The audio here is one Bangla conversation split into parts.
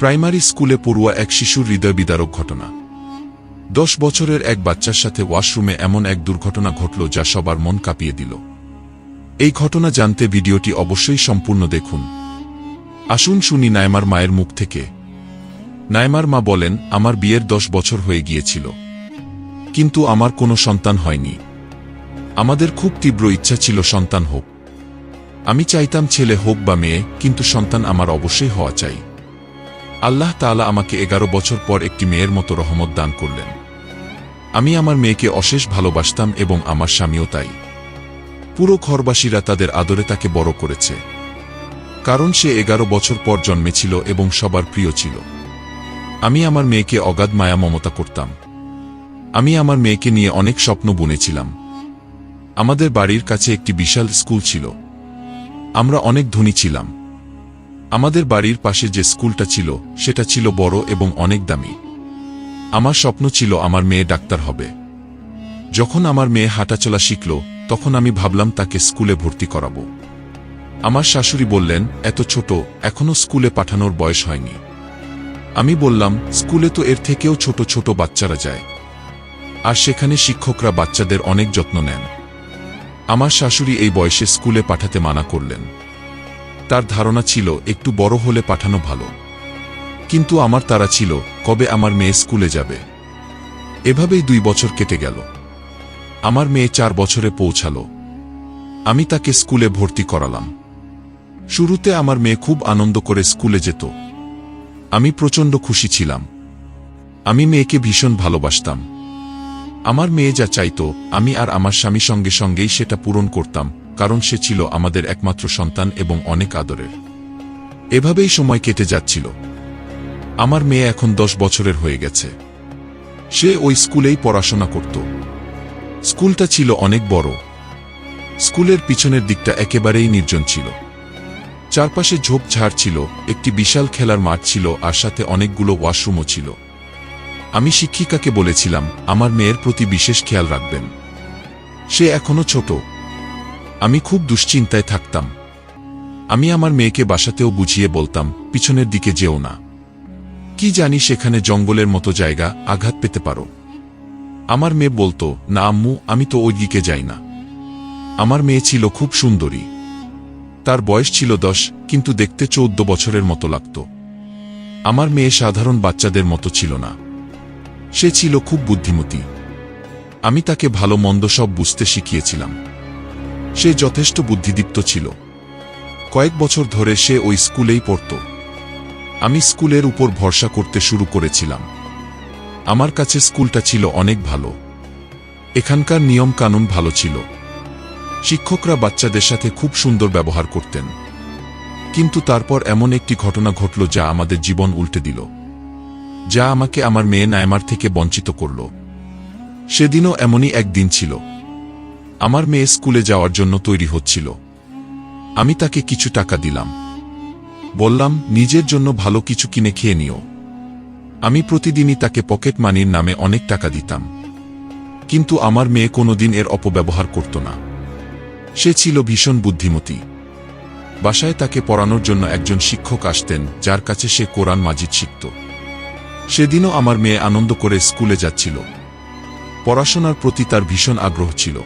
প্রাইমারি স্কুলে পড়ুয়া এক শিশুর হৃদয় বিদারক ঘটনা। দশ বছরের এক বাচ্চার সাথে ওয়াশরুমে এমন এক দুর্ঘটনা ঘটল যা সবার মন কাঁপিয়ে দিল। এই ঘটনা জানতে ভিডিওটি অবশ্যই সম্পূর্ণ দেখুন। আসুন শুনি নায়মার মায়ের মুখ থেকে। নায়মার মা বলেন, আমার বিয়ের দশ বছর হয়ে গিয়েছিল। কিন্তু আমার কোনো সন্তান হয়নি। আমাদের খুব তীব্র ইচ্ছা ছিল সন্তান হোক। আমি চাইতাম ছেলে হোক বা মেয়ে, কিন্তু সন্তান আমার অবশ্যই হওয়া চাই। আল্লাহ তাআলা আমাকে এগারো বছর পর একটি মেয়ের মতো রহমত দান করলেন। আমি আমার মেয়েকে অশেষ ভালোবাসতাম এবং আমার স্বামীও তাই। পুরো ঘরবাসীরা তাদের আদরে তাকে বড় করেছে। কারণ সে এগারো বছর পর জন্মেছিল এবং সবার প্রিয় ছিল। আমি আমার মেয়েকে অগাধ মায়া মমতা করতাম। আমি আমার মেয়েকে নিয়ে অনেক স্বপ্ন বুনেছিলাম। আমাদের বাড়ির কাছে একটি বিশাল স্কুল ছিল। আমরা অনেক ধনী ছিলাম। আমাদের বাড়ির পাশে যে স্কুলটা ছিল, সেটা ছিল বড় এবং অনেক দামি। আমার স্বপ্ন ছিল আমার মেয়ে ডাক্তার হবে। যখন আমার মেয়ে হাঁটাচলা শিখল, তখন আমি ভাবলাম তাকে স্কুলে ভর্তি করাবো। আমার শাশুড়ি বললেন, এত ছোট, এখনও স্কুলে পাঠানোর বয়স হয়নি। আমি বললাম, স্কুলে তো এর থেকেও ছোট ছোট বাচ্চারা যায়। আর সেখানে শিক্ষকরা বাচ্চাদের অনেক যত্ন নেন। আমার শাশুড়ি এই বয়সে স্কুলে পাঠাতে মানা করলেন। তার ধারণা ছিল, একটু বড় হলে পাঠানো ভালো। কিন্তু আমার তারা ছিল, কবে আমার মেয়ে স্কুলে যাবে? এভাবেই দুই বছর কেটে গেল। আমার মেয়ে চার বছরে পৌঁছালো। আমি তাকে স্কুলে ভর্তি করালাম। শুরুতে আমার মেয়ে খুব আনন্দ করে স্কুলে যেত। আমি প্রচণ্ড খুশি ছিলাম। আমি মেয়েকে ভীষণ ভালোবাসতাম। আমার মেয়ে যা চাইতো, আমি আর আমার স্বামী সঙ্গে সঙ্গেই সেটা পূরণ করতাম, কারণ সে ছিল আমাদের একমাত্র সন্তান এবং অনেক আদরের। এভাবেই সময় কেটে যাচ্ছিল। আমার মেয়ে এখন দশ বছরের হয়ে গেছে। সে ওই স্কুলেই পড়াশোনা করত। স্কুলটা ছিল অনেক বড়। স্কুলের পিছনের দিকটা একেবারেই নির্জন ছিল। চারপাশে ঝোপঝাড় ছিল, একটি বিশাল খেলার মাঠ ছিল আর সাথে অনেকগুলো ওয়াশরুমও ছিল। আমি শিক্ষিকাকে বলেছিলাম, আমার মেয়ের প্রতি বিশেষ খেয়াল রাখবেন। সে এখনও ছোট। আমি খুব দুশ্চিন্তায় থাকতাম। আমি আমার মেয়েকে বাসাতেও বুঝিয়ে বলতাম, পিছনের দিকে যেও না। কি জানি সেখানে জঙ্গলের মতো জায়গা, আঘাত পেতে পারো। আমার মেয়ে বলতো, না আম্মু, আমি তো ওই দিকে যাই না। আমার মেয়ে ছিল খুব সুন্দরী। তার বয়স ছিল দশ, কিন্তু দেখতে চৌদ্দ বছরের মতো লাগত। আমার মেয়ে সাধারণ বাচ্চাদের মতো ছিল না। সে ছিল খুব বুদ্ধিমতী। আমি তাকে ভালো মন্দ সব বুঝতে শিখিয়েছিলাম। সে যথেষ্ট বুদ্ধিদীপ্ত ছিল। কয়েক বছর ধরে সে ওই স্কুলেই পড়ত। আমি স্কুলের উপর ভরসা করতে শুরু করেছিলাম। আমার কাছে স্কুলটা ছিল অনেক ভালো। এখানকার নিয়ম কানুন ভালো ছিল। শিক্ষকরা বাচ্চাদের সাথে খুব সুন্দর ব্যবহার করতেন। কিন্তু তারপর এমন একটি ঘটনা ঘটল যা আমাদের জীবন উল্টে দিল। যা আমাকে আমার মেয়ে নায়মার থেকে বঞ্চিত করল। সেদিনও এমনই একদিন ছিল। আমার মেয়ে স্কুলে যাওয়ার জন্য তৈরি হচ্ছিল। আমি তাকে কিছু টাকা দিলাম। বললাম, নিজের জন্য ভালো কিছু কিনে খেয়ে নিও। আমি প্রতিদিনই তাকে পকেট মানির নামে অনেক টাকা দিতাম। কিন্তু আমার মেয়ে কোনোদিন এর অপব্যবহার করত না। সে ছিল ভীষণ বুদ্ধিমতী। বাসায় তাকে পড়ানোর জন্য একজন শিক্ষক আসতেন, যার কাছে সে কোরআন মাজিদ শিখত। সেদিনও আমার মেয়ে আনন্দ করে স্কুলে যাচ্ছিল। পড়াশোনার প্রতি তার ভীষণ আগ্রহ ছিল।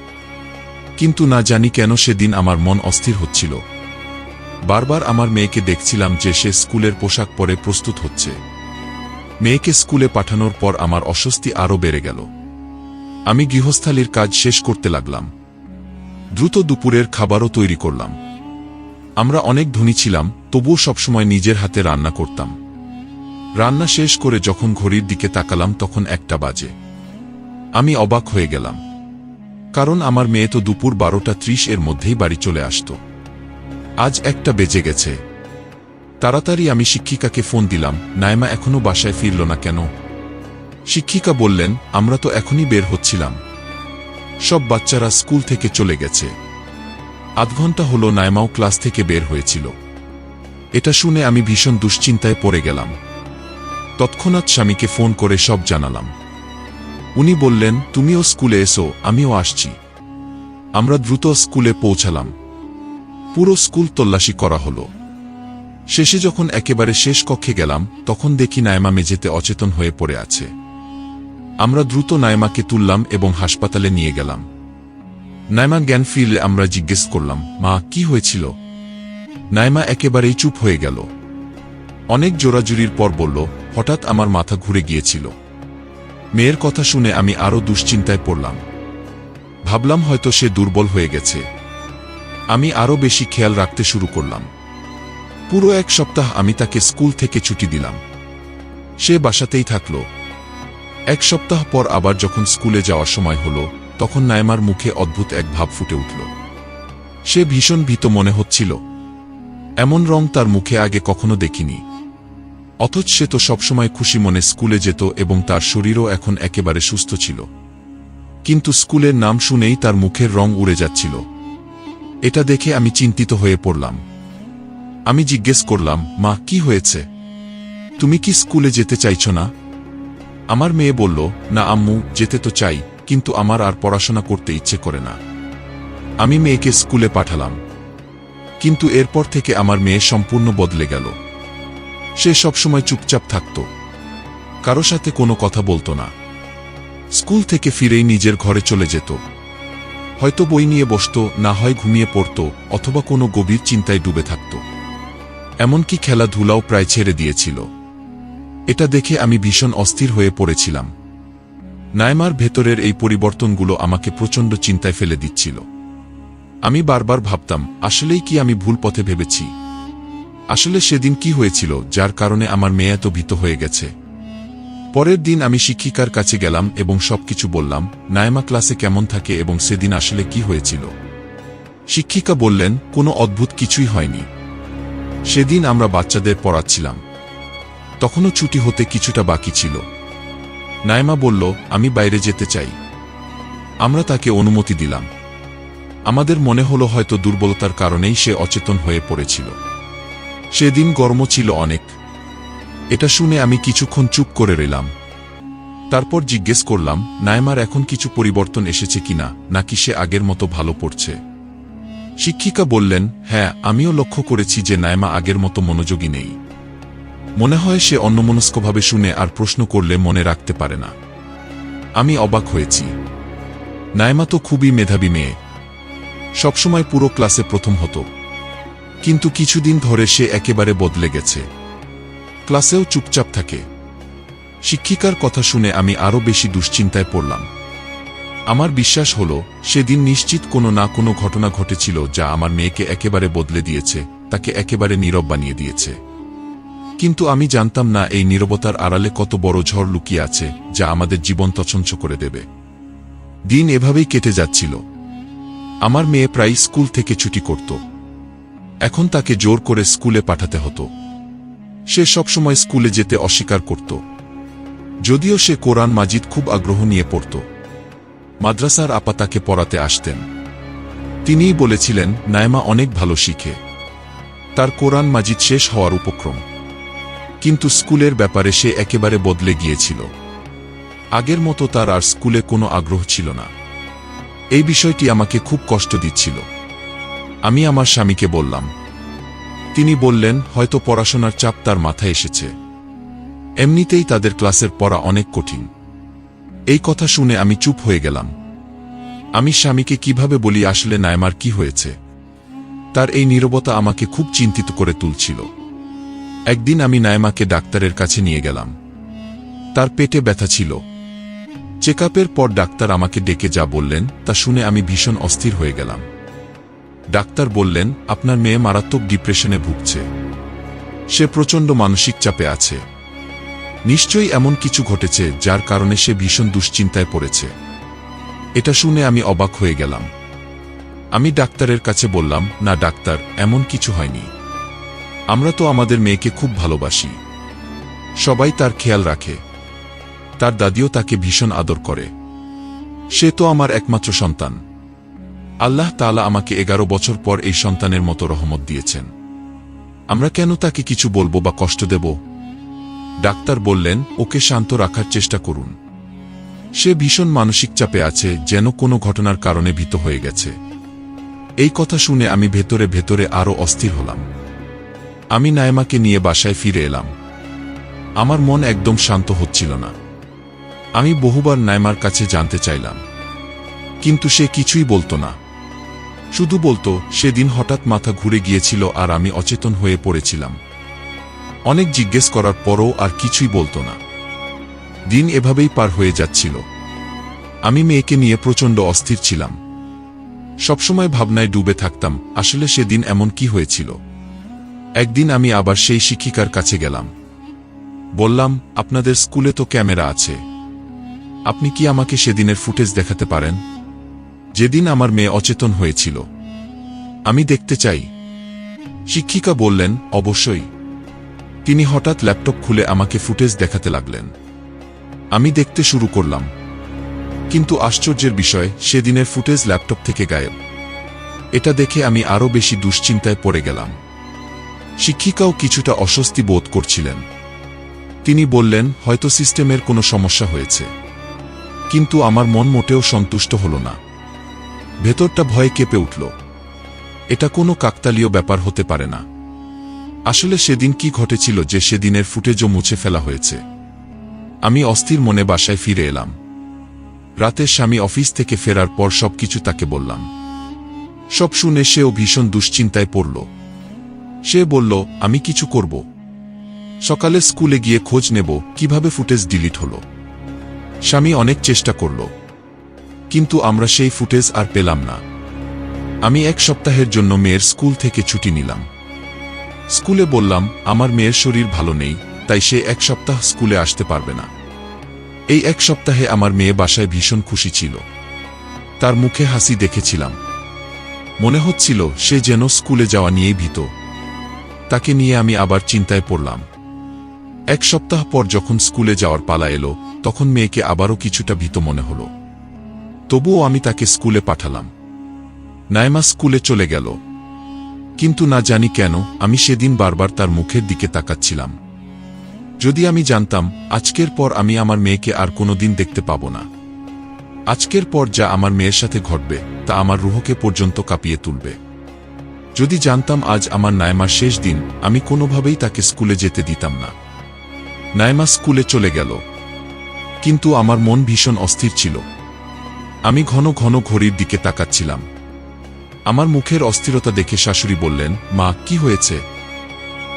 কিন্তু না জানি কেন সেদিন আমার মন অস্থির হচ্ছিল। বারবার আমার মেয়েকে দেখছিলাম যে সে স্কুলের পোশাক পরে প্রস্তুত হচ্ছে। মেয়েকে স্কুলে পাঠানোর পর আমার অস্বস্তি আরও বেড়ে গেল। আমি গৃহস্থালির কাজ শেষ করতে লাগলাম। দ্রুত দুপুরের খাবারও তৈরি করলাম। আমরা অনেক ধনী ছিলাম, তবুও সবসময় নিজের হাতে রান্না করতাম। রান্না শেষ করে যখন ঘড়ির দিকে তাকালাম তখন একটা বাজে। আমি অবাক হয়ে গেলাম। কারণ আমার মেয়ে তো দুপুর বারোটা ত্রিশ এর মধ্যেই বাড়ি চলে আসত। আজ একটা বেজে গেছে। তাড়াতাড়ি আমি শিক্ষিকাকে ফোন দিলাম নায়মা এখনও বাসায় ফিরল না কেন? শিক্ষিকা বললেন, আমরা তো এখনই বের হচ্ছিলাম। সব বাচ্চারা স্কুল থেকে চলে গেছে। আধ ঘণ্টা হল নায়মাও ক্লাস থেকে বের হয়েছিল। এটা শুনে আমি ভীষণ দুশ্চিন্তায় পড়ে গেলাম। তৎক্ষণাৎ স্বামীকে ফোন করে সব জানালাম। উনি বললেন, তুমিও স্কুলে এসো, আমিও আসছি। আমরা দ্রুত স্কুলে পৌঁছালাম। পুরো স্কুল তল্লাশি করা হলো। শেষে যখন একেবারে শেষ কক্ষে গেলাম, তখন দেখি নায়মা মেঝেতে অচেতন হয়ে পড়ে আছে। আমরা দ্রুত নায়মাকে তুললাম এবং হাসপাতালে নিয়ে গেলাম। নায়মা জ্ঞান ফিরলে আমরা জিজ্ঞেস করলাম, মা, কি হয়েছিল? নাইমা একেবারেই চুপ হয়ে গেল। অনেক জোরাজুরির পর বলল, হঠাৎ আমার মাথা ঘুরে গিয়েছিল। মেয়ের কথা শুনে আমি আরও দুশ্চিন্তায় পড়লাম। ভাবলাম হয়তো সে দুর্বল হয়ে গেছে। আমি আরও বেশি খেয়াল রাখতে শুরু করলাম। পুরো এক সপ্তাহ আমি তাকে স্কুল থেকে ছুটি দিলাম। সে বাসাতেই থাকল। এক সপ্তাহ পর আবার যখন স্কুলে যাওয়ার সময় হল, তখন নায়মার মুখে অদ্ভুত এক ভাব ফুটে উঠল। সে ভীষণ ভীত মনে হচ্ছিল। এমন রং তার মুখে আগে কখনো দেখিনি। অথচ সে তো সবসময় খুশি মনে স্কুলে যেত এবং তার শরীরও এখন একেবারে সুস্থ ছিল। কিন্তু স্কুলের নাম শুনেই তার মুখের রং উড়ে যাচ্ছিল। এটা দেখে আমি চিন্তিত হয়ে পড়লাম। আমি জিজ্ঞেস করলাম, মা, কি হয়েছে? তুমি কি স্কুলে যেতে চাইছ না? আমার মেয়ে বলল, না আম্মু, যেতে তো চাই, কিন্তু আমার আর পড়াশোনা করতে ইচ্ছে করে না। আমি মেয়েকে স্কুলে পাঠালাম। কিন্তু এরপর থেকে আমার মেয়ে সম্পূর্ণ বদলে গেল। সে সবসময় চুপচাপ থাকত। কারও সাথে কোনো কথা বলতো না। স্কুল থেকে ফিরেই নিজের ঘরে চলে যেত। হয়তো বই নিয়ে বসত, না হয় ঘুমিয়ে পড়ত, অথবা কোনো গভীর চিন্তায় ডুবে থাকত। এমনকি খেলাধুলাও প্রায় ছেড়ে দিয়েছিল। এটা দেখে আমি ভীষণ অস্থির হয়ে পড়েছিলাম। নায়মার ভেতরের এই পরিবর্তনগুলো আমাকে প্রচণ্ড চিন্তায় ফেলে দিচ্ছিল। আমি বারবার ভাবতাম, আসলেই কি আমি ভুল পথে ভেবেছি? আসলে সেদিন কি হয়েছিল, যার কারণে আমার মেয়ে এত ভীত হয়ে গেছে? পরের দিন আমি শিক্ষিকার কাছে গেলাম এবং সবকিছু বললাম, নায়মা ক্লাসে কেমন থাকে এবং সেদিন আসলে কি হয়েছিল? শিক্ষিকা বললেন, কোনো অদ্ভুত কিছুই হয়নি। সেদিন আমরা বাচ্চাদের পড়াচ্ছিলাম। তখনও ছুটি হতে কিছুটা বাকি ছিল। নায়মা বলল, আমি বাইরে যেতে চাই। আমরা তাকে অনুমতি দিলাম। আমাদের মনে হলো হয়তো দুর্বলতার কারণেই সে অচেতন হয়ে পড়েছিল। সেদিন গরম ছিল অনেক। এটা শুনে আমি কিছুক্ষণ চুপ করে রইলাম। তারপর জিজ্ঞেস করলাম নায়মার এখন কিছু পরিবর্তন এসেছে কিনা, নাকি সে আগের মতো ভালো পড়ছে? শিক্ষিকা বললেন হ্যাঁ আমিও লক্ষ্য করেছি যে নায়মা আগের মতো মনোযোগী নেই। মনে হয় সে অন্যমনস্কভাবে শুনে আর প্রশ্ন করলে মনে রাখতে পারে না। আমি অবাক হয়েছি। নায়মা তো খুবই মেধাবী মেয়ে। সবসময় পুরো ক্লাসে প্রথম হতো। কিন্তু কিছুদিন ধরে সে একেবারে বদলে গেছে। ক্লাসেও চুপচাপ থাকে। শিক্ষিকার কথা শুনে আমি আরও বেশি দুশ্চিন্তায় পড়লাম। আমার বিশ্বাস হল, সেদিন নিশ্চিত কোনো না কোনো ঘটনা ঘটেছিল যা আমার মেয়েকে একেবারে বদলে দিয়েছে, তাকে একেবারে নীরব বানিয়ে দিয়েছে। কিন্তু আমি জানতাম না এই নীরবতার আড়ালে কত বড় ঝড় লুকিয়ে আছে, যা আমাদের জীবন তছঞ্চ করে দেবে। দিন এভাবেই কেটে যাচ্ছিল। আমার মেয়ে প্রায় স্কুল থেকে ছুটি করত। এখন তাকে জোর করে স্কুলে পাঠাতে হতো। সে সবসময় স্কুলে যেতে অস্বীকার করত। যদিও সে কোরআন মাজিদ খুব আগ্রহ নিয়ে পড়ত। মাদ্রাসার আপা তাকে পড়াতে আসতেন। তিনিই বলেছিলেন, নায়মা অনেক ভালো শিখে। তার কোরআন মাজিদ শেষ হওয়ার উপক্রম। কিন্তু স্কুলের ব্যাপারে সে একেবারে বদলে গিয়েছিল। আগের মতো তার আর স্কুলে কোনো আগ্রহ ছিল না। এই বিষয়টি আমাকে খুব কষ্ট দিচ্ছিল। আমি আমার স্বামীকে বললাম। তিনি বললেন, হয়তো পড়াশোনার চাপ তার মাথায় এসেছে। এমনিতেই তাদের ক্লাসের পড়া অনেক কঠিন। এই কথা শুনে আমি চুপ হয়ে গেলাম। আমি স্বামীকে কীভাবে বলি, আসলে নায়মার কি হয়েছে? তার এই নীরবতা আমাকে খুব চিন্তিত করে তুলছিল। একদিন আমি নায়মাকে ডাক্তারের কাছে নিয়ে গেলাম। তার পেটে ব্যথা ছিল। চেক পর ডাক্তার আমাকে ডেকে যা বললেন, তা শুনে আমি ভীষণ অস্থির হয়ে গেলাম। ডাক্তার বললেন, আপনার মেয়ে মারাত্মক ডিপ্রেশনে ভুগছে। সে প্রচণ্ড মানসিক চাপে আছে। নিশ্চয়ই এমন কিছু ঘটেছে যার কারণে সে ভীষণ দুশ্চিন্তায় পড়েছে। এটা শুনে আমি অবাক হয়ে গেলাম। আমি ডাক্তারের কাছে বললাম, না ডাক্তার, এমন কিছু হয়নি। আমরা তো আমাদের মেয়েকে খুব ভালোবাসি। সবাই তার খেয়াল রাখে। তার দাদিও তাকে ভীষণ আদর করে। সে তো আমার একমাত্র সন্তান। আল্লাহ তালা আমাকে এগারো বছর পর এই সন্তানের মতো রহমত দিয়েছেন। আমরা কেন তাকে কিছু বলব বা কষ্ট দেব? ডাক্তার বললেন, ওকে শান্ত রাখার চেষ্টা করুন। সে ভীষণ মানসিক চাপে আছে, যেন কোনো ঘটনার কারণে ভীত হয়ে গেছে। এই কথা শুনে আমি ভেতরে ভেতরে আরও অস্থির হলাম। আমি নাইমাকে নিয়ে বাসায় ফিরে এলাম। আমার মন একদম শান্ত হচ্ছিল না। আমি বহুবার নায়মার কাছে জানতে চাইলাম। কিন্তু সে কিছুই বলতো না। শুধু বলতো, সেদিন হঠাৎ মাথা ঘুরে গিয়েছিল আর আমি অচেতন হয়ে পড়েছিলাম। অনেক জিজ্ঞেস করার পরও আর কিছুই বলতো না। দিন এভাবেই পার হয়ে যাচ্ছিল। আমি মেয়েকে নিয়ে প্রচণ্ড অস্থির ছিলাম। সবসময় ভাবনায় ডুবে থাকতাম, আসলে সেদিন এমন কি হয়েছিল? একদিন আমি আবার সেই শিক্ষিকার কাছে গেলাম। বললাম, আপনাদের স্কুলে তো ক্যামেরা আছে। আপনি কি আমাকে সেদিনের ফুটেজ দেখাতে পারেন? যেদিন আমার মেয়ে অচেতন হয়েছিল। আমি দেখতে চাই। শিক্ষিকা বললেন, অবশ্যই। তিনি হঠাৎ ল্যাপটপ খুলে আমাকে ফুটেজ দেখাতে লাগলেন। আমি দেখতে শুরু করলাম। কিন্তু আশ্চর্যের বিষয়, সেদিনের ফুটেজ ল্যাপটপ থেকে গায়েব। এটা দেখে আমি আরও বেশি দুশ্চিন্তায় পড়ে গেলাম। শিক্ষিকাও কিছুটা অস্বস্তি বোধ করছিলেন। তিনি বললেন, হয়তো সিস্টেমের কোনো সমস্যা হয়েছে। কিন্তু আমার মন মোটেও সন্তুষ্ট হল না। ভেতরটা ভয়ে কেঁপে উঠল। এটা কোনো কাকতালীয় ব্যাপার হতে পারে না। আসলে সেদিন কি ঘটেছিল যে সেদিনের ফুটেজও মুছে ফেলা হয়েছে। আমি অস্থির মনে বাসায় ফিরে এলাম। রাতে স্বামী অফিস থেকে ফেরার পর সবকিছু তাকে বললাম। সব শুনে সেও ভীষণ দুশ্চিন্তায় পড়ল। সে বলল, আমি কিছু করব। সকালে স্কুলে গিয়ে খোঁজ নেব কীভাবে ফুটেজ ডিলিট হল। স্বামী অনেক চেষ্টা করল। কিন্তু আমরা সেই ফুটেজ আর পেলাম না। আমি এক সপ্তাহের জন্য মেয়ের স্কুল থেকে ছুটি নিলাম। স্কুলে বললাম, আমার মেয়ের শরীর ভালো নেই, তাই সে এক সপ্তাহ স্কুলে আসতে পারবে না। এই এক সপ্তাহে আমার মেয়ে বাসায় ভীষণ খুশি ছিল। তার মুখে হাসি দেখেছিলাম। মনে হচ্ছিল সে যেন স্কুলে যাওয়া নিয়েই ভীত। তাকে নিয়ে আমি আবার চিন্তায় পড়লাম। এক সপ্তাহ পর যখন স্কুলে যাওয়ার পালা এলো, তখন মেয়েকে আবারও কিছুটা ভীত মনে হল। তবুও আমি তাকে স্কুলে পাঠালাম। নাইমা স্কুলে চলে গেল। কিন্তু না জানি কেন, আমি সেদিন বারবার তার মুখের দিকে তাকাচ্ছিলাম। যদি আমি জানতাম, আজকের পর আমি আমার মেয়েকে আর কোনোদিন দেখতে পাব না। আজকের পর যা আমার মেয়ের সাথে ঘটবে, তা আমার রুহকে পর্যন্ত কাঁপিয়ে তুলবে। যদি জানতাম আজ আমার নায়মার শেষ দিন, আমি কোনোভাবেই তাকে স্কুলে যেতে দিতাম না। নায়মা স্কুলে চলে গেল। কিন্তু আমার মন ভীষণ অস্থির ছিল। আমি ঘন ঘন ঘড়ির দিকে তাকাচ্ছিলাম। আমার মুখের অস্থিরতা দেখে শাশুড়ি বললেন, মা, কি হয়েছে?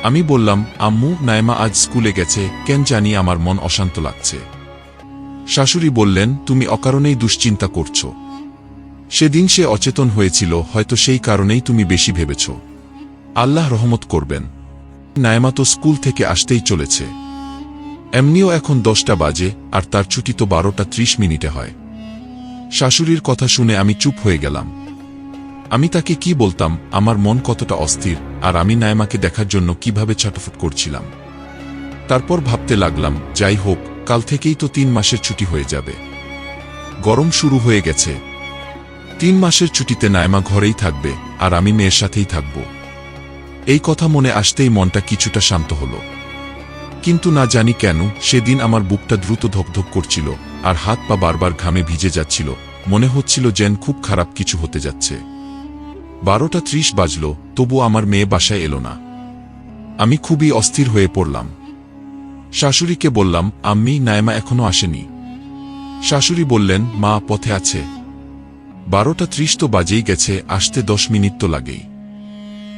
আমি বললাম, আম্মু, নাইমা আজ স্কুলে গেছে, কেন জানি আমার মন অশান্ত লাগছে। শাশুড়ি বললেন, তুমি অকারণেই দুশ্চিন্তা করছ। সেদিন সে অচেতন হয়েছিল, হয়তো সেই কারণেই তুমি বেশি ভেবেছ। আল্লাহ রহমত করবেন। নায়মা তো স্কুল থেকে আসতেই চলেছে। এমনিও এখন দশটা বাজে, আর তার ছুটি তো বারোটা ত্রিশ মিনিটে হয়। শাশুড়ির কথা শুনে আমি চুপ হয়ে গেলাম। আমি তাকে কি বলতাম, আমার মন কতটা অস্থির, আর আমি নায়মাকে দেখার জন্য কীভাবে ছটফট করছিলাম। তারপর ভাবতে লাগলাম, যাই হোক, কাল থেকেই তো তিন মাসের ছুটি হয়ে যাবে। গরম শুরু হয়ে গেছে। তিন মাসের ছুটিতে নায়মা ঘরেই থাকবে, আর আমি মেয়ের সাথেই থাকব। এই কথা মনে আসতেই মনটা কিছুটা শান্ত হল। কিন্তু না জানি কেন, সেদিন আমার বুকটা দ্রুত ধকধক করছিল, আর হাত পা বারবার ঘামে ভিজে যাচ্ছিল, মনে হচ্ছিল যেন খুব খারাপ কিছু হতে যাচ্ছে। বারোটা ত্রিশ বাজল, তবু আমার মেয়ে বাসায় এলো না। আমি খুবই অস্থির হয়ে পড়লাম। শাশুড়িকে বললাম, আম্মি, নায়মা এখনও আসেনি। শাশুড়ি বললেন, মা পথে আছে। বারোটা ত্রিশ তো বাজেই গেছে, আসতে দশ মিনিট তো লাগেই।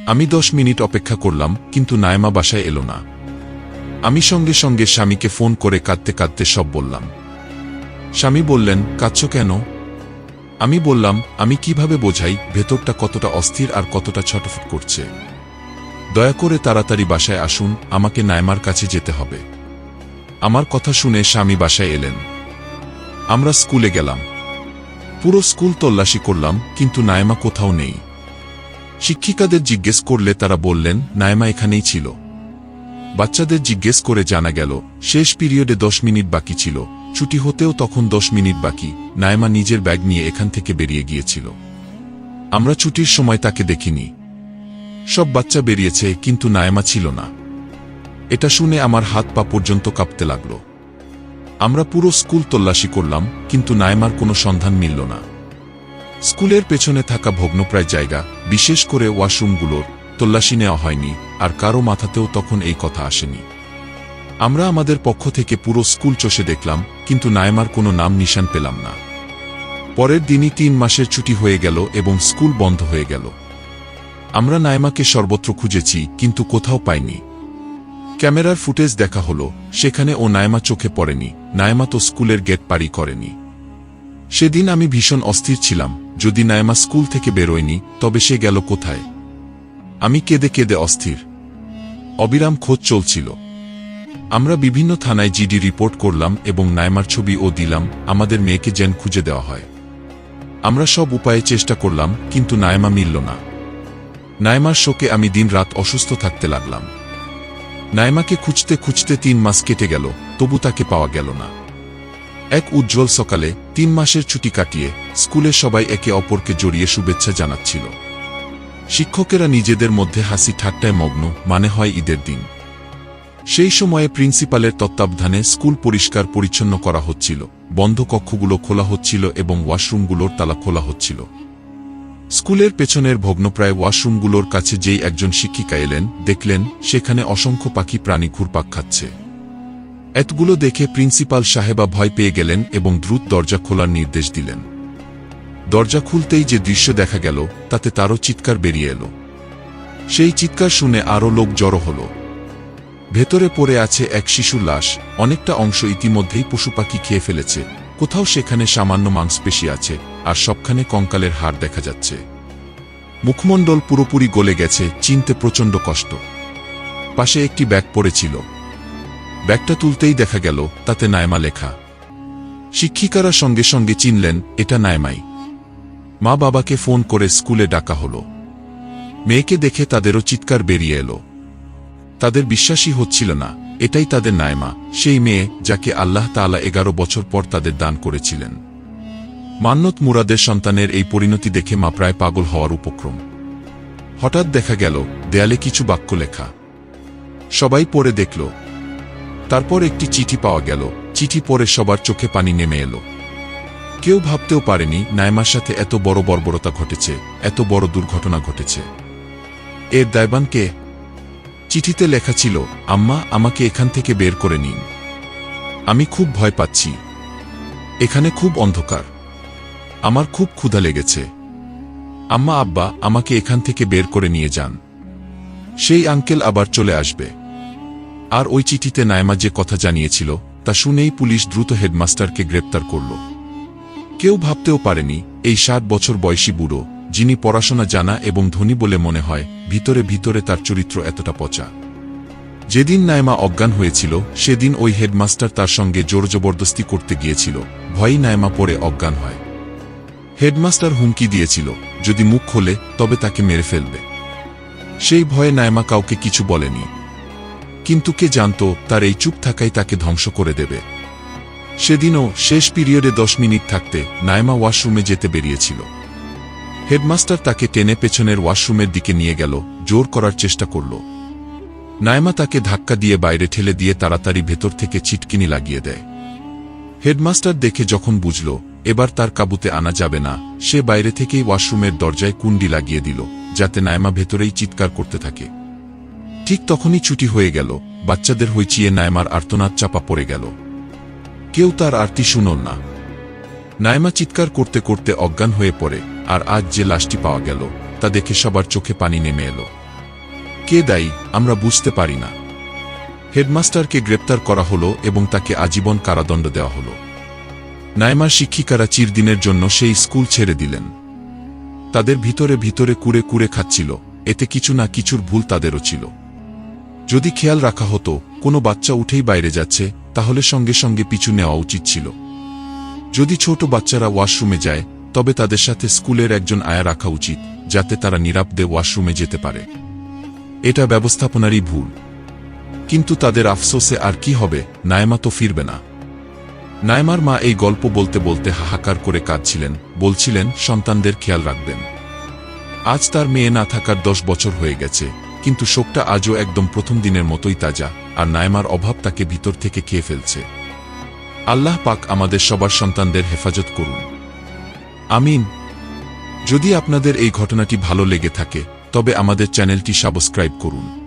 আমি দশ মিনিট অপেক্ষা করলাম, কিন্তু নায়মা বাসায় এলো না। আমি সঙ্গে সঙ্গে স্বামীকে ফোন করে কাঁদতে কাঁদতে সব বললাম। স্বামী বললেন, কাঁদছ কেন? আমি বললাম, আমি কীভাবে বোঝাই ভেতরটা কতটা অস্থির আর কতটা ছটফট করছে। দয়া করে তাড়াতাড়ি বাসায় আসুন, আমাকে নায়মার কাছে যেতে হবে। আমার কথা শুনে স্বামী বাসায় এলেন। আমরা স্কুলে গেলাম। পুরো স্কুল তল্লাশি করলাম, কিন্তু নায়মা কোথাও নেই। শিক্ষিকাদের জিজ্ঞেস করলে তারা বললেন, নায়মা এখানেই ছিল। বাচ্চাদের জিজ্ঞেস করে জানা গেল, শেষ পিরিয়ডে দশ মিনিট বাকি ছিল। ছুটি হতেও তখন দশ মিনিট বাকি। নায়মা নিজের ব্যাগ নিয়ে এখান থেকে বেরিয়ে গিয়েছিল। আমরা ছুটির সময় তাকে দেখিনি। সব বাচ্চা বেরিয়েছে, কিন্তু নায়মা ছিল না। এটা শুনে আমার হাত পা পর্যন্ত কাঁপতে লাগল। আমরা পুরো স্কুল তল্লাশি করলাম, কিন্তু নায়মার কোনো সন্ধান মিলল না। স্কুলের পেছনে থাকা ভগ্নপ্রায় জায়গা, বিশেষ করে ওয়াশরুমগুলোর তল্লাশি নেওয়া হয়নি, আর কারও মাথাতেও তখন এই কথা আসেনি। আমরা আমাদের পক্ষ থেকে পুরো স্কুল চষে দেখলাম, কিন্তু নায়মার কোনো নাম নিশান পেলাম না। পরের দিনই তিন মাসের ছুটি হয়ে গেল এবং স্কুল বন্ধ হয়ে গেল। আমরা নায়মাকে সর্বত্র খুঁজেছি, কিন্তু কোথাও পাইনি। ক্যামেরার ফুটেজ দেখা হলো, সেখানে ও নায়মা চোখে পড়েনি, নায়মা তো স্কুলের গেট পারি করেনি। সেদিন আমি ভীষণ অস্থির ছিলাম, যদি নায়মা স্কুল থেকে বেরোয়নি, তবে সে গেল কোথায়? আমি কেঁদে কেঁদে অস্থির। অবিরাম খোঁজ চলছিল। আমরা বিভিন্ন থানায় জিডি রিপোর্ট করলাম এবং নায়মার ছবি ও দিলাম, আমাদের মেয়েকে যেন খুঁজে দেওয়া হয়। আমরা সব উপায়ে চেষ্টা করলাম, কিন্তু নায়মা মিলল না। নায়মার শোকে আমি দিনরাত অসুস্থ থাকতে লাগলাম। নায়মাকে খুঁজতে খুঁজতে তিন মাস কেটে গেল, তবু তাকে পাওয়া গেল না। এক উজ্জ্বল সকালে তিন মাসের ছুটি কাটিয়ে স্কুলে সবাই একে অপরকে জড়িয়ে শুভেচ্ছা জানাচ্ছিল। শিক্ষকেরা নিজেদের মধ্যে হাসি ঠাট্টায় মগ্ন মানে হয় ঈদের দিন। সেই সময়ে প্রিন্সিপালের তত্ত্বাবধানে স্কুল পরিষ্কার পরিচ্ছন্ন করা হচ্ছিল, বন্ধ কক্ষগুলো খোলা হচ্ছিল এবং ওয়াশরুমগুলোর তালা খোলা হচ্ছিল। স্কুলের পেছনের ভগ্নপ্রায় ওয়াশরুমগুলোর কাছে যেই একজন শিক্ষিকা এলেন, দেখলেন সেখানে অসংখ্য পাখি প্রাণী ঘুরপাক খাচ্ছে। এতগুলো দেখে প্রিন্সিপাল সাহেবা ভয় পেয়ে গেলেন এবং দ্রুত দরজা খোলার নির্দেশ দিলেন। দরজা খুলতেই যে দৃশ্য দেখা গেল, তাতে তারও চিৎকার বেরিয়ে এলো। সেই চিৎকার শুনে আরও লোক জড়ো হল। ভেতরে পড়ে আছে এক শিশুর লাশ, অনেকটা অংশ ইতিমধ্যেই পশু পাখি খেয়ে ফেলেছে, কোথাও সেখানে সামান্য মাংসপেশি আছে, আর সবখানে কঙ্কালের হাড় দেখা যাচ্ছে। মুখমণ্ডল পুরোপুরি গলে গেছে, চিনতে প্রচণ্ড কষ্ট। পাশে একটি ব্যাগ পড়েছিল। ব্যাগটা তুলতেই দেখা গেল, তাতে নায়মা লেখা। শিক্ষিকারা সঙ্গে সঙ্গে চিনলেন, এটা নায়মাই। মা বাবাকে ফোন করে স্কুলে ডাকা হল। মেয়েকে দেখে তাদেরও চিৎকার বেরিয়ে এলো। তাদের বিশ্বাসই হচ্ছিল না, এটাই তাদের নায়মা সেই মেয়ে যাকে আল্লাহ তাআলা এগারো বছর পর তাদের দান করেছিলেন। মান্নত মুরাদের সন্তানের এই পরিণতি দেখে মা প্রায় পাগল হওয়ার উপক্রম। হঠাৎ দেখা গেল, দেয়ালে কিছু বাক্য লেখা। সবাই পড়ে দেখল। তারপর একটি চিঠি পাওয়া গেল। চিঠি পড়ে সবার চোখে পানি নেমে এলো। কেউ ভাবতেও পারেনি নায়মার সাথে এত বড় বর্বরতা ঘটেছে, এত বড় দুর্ঘটনা ঘটেছে। এর দায়বান কে চিঠিতে লেখা ছিল, আম্মা, আমাকে এখান থেকে বের করে নিন। আমি খুব ভয় পাচ্ছি। এখানে খুব অন্ধকার। আমার খুব ক্ষুধা লেগেছে। আম্মা, আব্বা, আমাকে এখান থেকে বের করে নিয়ে যান। সেই আঙ্কেল আবার চলে আসবে। আর ওই চিঠিতে নায়মা যে কথা জানিয়েছিল, তা শুনেই পুলিশ দ্রুত হেডমাস্টারকে গ্রেপ্তার করল। কেউ ভাবতেও পারেনি, এই ষাট বছর বয়সী বুড়ো, যিনি পড়াশোনা জানা এবং ধনী বলে মনে হয়, ভিতরে ভিতরে তার চরিত্র এতটা পচা। যেদিন নায়মা অজ্ঞান হয়েছিল, সেদিন ওই হেডমাস্টার তার সঙ্গে জোর জবরদস্তি করতে গিয়েছিল, ভয়ই নায়মা পরে অজ্ঞান হয়। হেডমাস্টার হুমকি দিয়েছিল, যদি মুখ খোলে, তবে তাকে মেরে ফেলবে। সেই ভয়ে নায়মা কাউকে কিছু বলেনি। কিন্তু কে জানত, তার এই চুপ থাকাই তাকে ধ্বংস করে দেবে। সেদিনও শেষ পিরিয়ডে দশ মিনিট থাকতে নায়মা ওয়াশরুমে যেতে বেরিয়েছিল। হেডমাস্টার তাকে টেনে পেছনের ওয়াশরুমের দিকে নিয়ে গেল, জোর করার চেষ্টা করল। নায়মা তাকে ধাক্কা দিয়ে বাইরে ঠেলে দিয়ে তাড়াতাড়ি ভেতর থেকে চিটকিনি লাগিয়ে দেয়। হেডমাস্টার দেখে যখন বুঝল, এবার তার কাবুতে আনা যাবে না, সে বাইরে থেকেই ওয়াশরুমের দরজায় কুন্ডি লাগিয়ে দিল, যাতে নায়মা ভেতরেই চিৎকার করতে থাকে। ঠিক তখনই ছুটি হয়ে গেল, বাচ্চাদের হইচিয়ে নায়মার আর্তনাদ চাপা পড়ে গেল। কেউ তার আরতি শুনল না। নায়মা চিৎকার করতে করতে অজ্ঞান হয়ে পড়ে, আর আজ যে লাশটি পাওয়া গেল, তা দেখে সবার চোখে পানি নেমে এলো। কে দায়ী, আমরা বুঝতে পারি না। হেডমাস্টারকে গ্রেপ্তার করা হলো এবং তাকে আজীবন কারাদণ্ড দেওয়া হলো। নায়মার শিক্ষিকারা চিরদিনের জন্য সেই স্কুল ছেড়ে দিলেন। তাদের ভিতরে ভিতরে কুড়ে কুড়ে খাচ্ছিল, এতে কিছু না কিছুর ভুল তাদেরও ছিল। যদি খেয়াল রাখা হতো কোনো বাচ্চা উঠেই বাইরে যাচ্ছে, তাহলে সঙ্গে সঙ্গে পিছু নেওয়া উচিত ছিল। যদি ছোট বাচ্চারা ওয়াশরুমে যায়, তবে তাদের সাথে স্কুলের একজন আয়া রাখা উচিত, যাতে তারা নিরাপদে ওয়াশরুমে যেতে পারে। এটা ব্যবস্থাপনারই ভুল। কিন্তু তাদের আফসোসে আর কি হবে, নায়মা তো ফিরবে না। নায়মার মা এই গল্প বলতে বলতে হাহাকার করে কাঁদছিলেন, বলছিলেন, সন্তানদের খেয়াল রাখবেন। আজ তার মেয়ে না থাকার দশ বছর হয়ে গেছে কিন্তু শোকটা আজও একদম প্রথম দিনের মতোই তাজা, আর নায়মার অভাব তাকে ভিতর থেকে খেয়ে ফেলছে। আল্লাহ পাক আমাদের সবার সন্তানদের হেফাজত করুন। আমিন। যদি আপনাদের এই ঘটনাটি ভালো লেগে থাকে, তবে আমাদের চ্যানেলটি সাবস্ক্রাইব করুন।